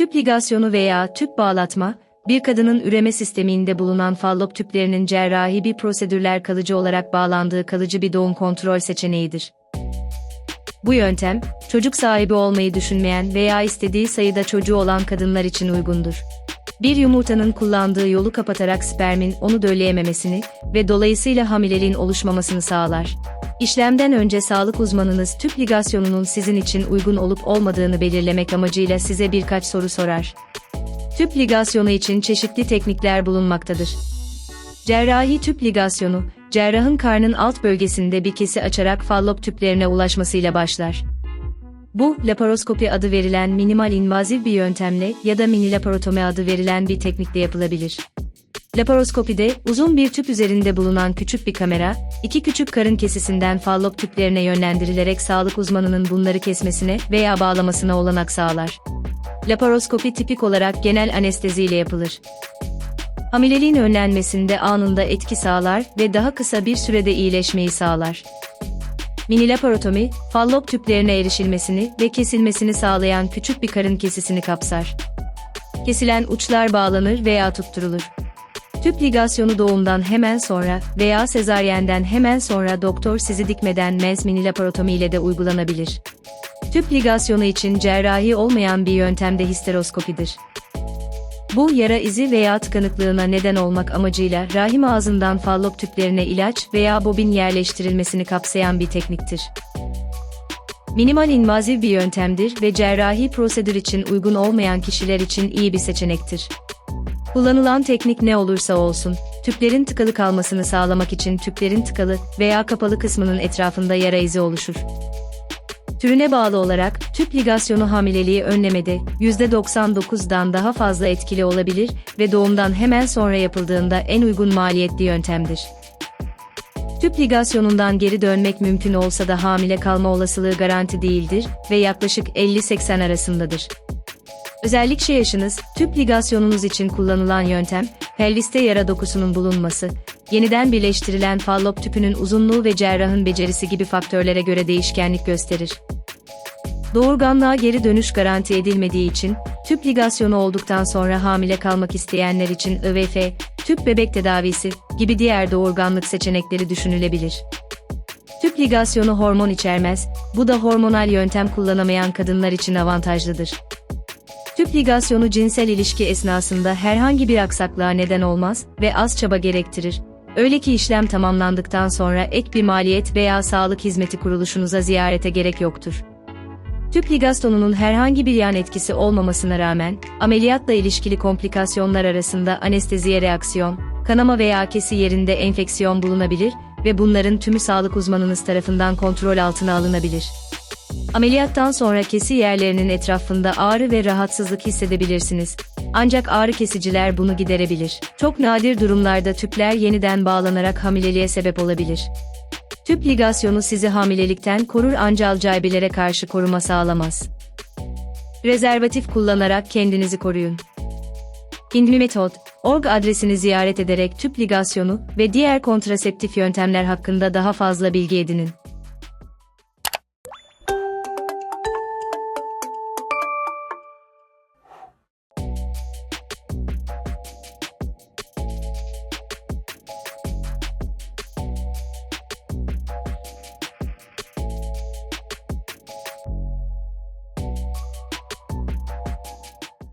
Tüp ligasyonu veya tüp bağlatma, bir kadının üreme sisteminde bulunan fallop tüplerinin cerrahi bir prosedürler kalıcı olarak bağlandığı kalıcı bir doğum kontrol seçeneğidir. Bu yöntem, çocuk sahibi olmayı düşünmeyen veya istediği sayıda çocuğu olan kadınlar için uygundur. Bir yumurtanın kullandığı yolu kapatarak spermin onu dölleyememesini ve dolayısıyla hamileliğin oluşmamasını sağlar. İşlemden önce sağlık uzmanınız tüp ligasyonunun sizin için uygun olup olmadığını belirlemek amacıyla size birkaç soru sorar. Tüp ligasyonu için çeşitli teknikler bulunmaktadır. Cerrahi tüp ligasyonu, cerrahın karnın alt bölgesinde bir kesi açarak fallop tüplerine ulaşmasıyla başlar. Bu, laparoskopi adı verilen minimal invaziv bir yöntemle ya da mini laparotomi adı verilen bir teknikle yapılabilir. Laparoskopide, uzun bir tüp üzerinde bulunan küçük bir kamera, iki küçük karın kesisinden fallop tüplerine yönlendirilerek sağlık uzmanının bunları kesmesine veya bağlamasına olanak sağlar. Laparoskopi tipik olarak genel anesteziyle yapılır. Hamileliğin önlenmesinde anında etki sağlar ve daha kısa bir sürede iyileşmeyi sağlar. Mini laparotomi, fallop tüplerine erişilmesini ve kesilmesini sağlayan küçük bir karın kesisini kapsar. Kesilen uçlar bağlanır veya tutturulur. Tüp ligasyonu doğumdan hemen sonra veya sezaryenden hemen sonra doktor sizi dikmeden mez mini laparotomi ile de uygulanabilir. Tüp ligasyonu için cerrahi olmayan bir yöntem de histeroskopidir. Bu yara izi veya tıkanıklığına neden olmak amacıyla rahim ağzından fallop tüplerine ilaç veya bobin yerleştirilmesini kapsayan bir tekniktir. Minimal invaziv bir yöntemdir ve cerrahi prosedür için uygun olmayan kişiler için iyi bir seçenektir. Kullanılan teknik ne olursa olsun, tüplerin tıkalı kalmasını sağlamak için tüplerin tıkalı veya kapalı kısmının etrafında yara izi oluşur. Türüne bağlı olarak tüp ligasyonu hamileliği önlemede %99'dan daha fazla etkili olabilir ve doğumdan hemen sonra yapıldığında en uygun maliyetli yöntemdir. Tüp ligasyonundan geri dönmek mümkün olsa da hamile kalma olasılığı garanti değildir ve yaklaşık 50-80 arasındadır. Özellikle yaşınız, tüp ligasyonunuz için kullanılan yöntem, pelviste yara dokusunun bulunması, yeniden birleştirilen fallop tüpünün uzunluğu ve cerrahın becerisi gibi faktörlere göre değişkenlik gösterir. Doğurganlığa geri dönüş garanti edilmediği için, tüp ligasyonu olduktan sonra hamile kalmak isteyenler için IVF, tüp bebek tedavisi gibi diğer doğurganlık seçenekleri düşünülebilir. Tüp ligasyonu hormon içermez, bu da hormonal yöntem kullanamayan kadınlar için avantajlıdır. Tüp ligasyonu cinsel ilişki esnasında herhangi bir aksaklığa neden olmaz ve az çaba gerektirir. Öyle ki işlem tamamlandıktan sonra ek bir maliyet veya sağlık hizmeti kuruluşunuza ziyarete gerek yoktur. Tüp ligastonunun herhangi bir yan etkisi olmamasına rağmen, ameliyatla ilişkili komplikasyonlar arasında anesteziye reaksiyon, kanama veya kesi yerinde enfeksiyon bulunabilir ve bunların tümü sağlık uzmanınız tarafından kontrol altına alınabilir. Ameliyattan sonra kesi yerlerinin etrafında ağrı ve rahatsızlık hissedebilirsiniz. Ancak ağrı kesiciler bunu giderebilir. Çok nadir durumlarda tüpler yeniden bağlanarak hamileliğe sebep olabilir. Tüp ligasyonu sizi hamilelikten korur ancak alcaybelere karşı koruma sağlamaz. Rezervatif kullanarak kendinizi koruyun. Inmimetot.org adresini ziyaret ederek tüp ligasyonu ve diğer kontraseptif yöntemler hakkında daha fazla bilgi edinin.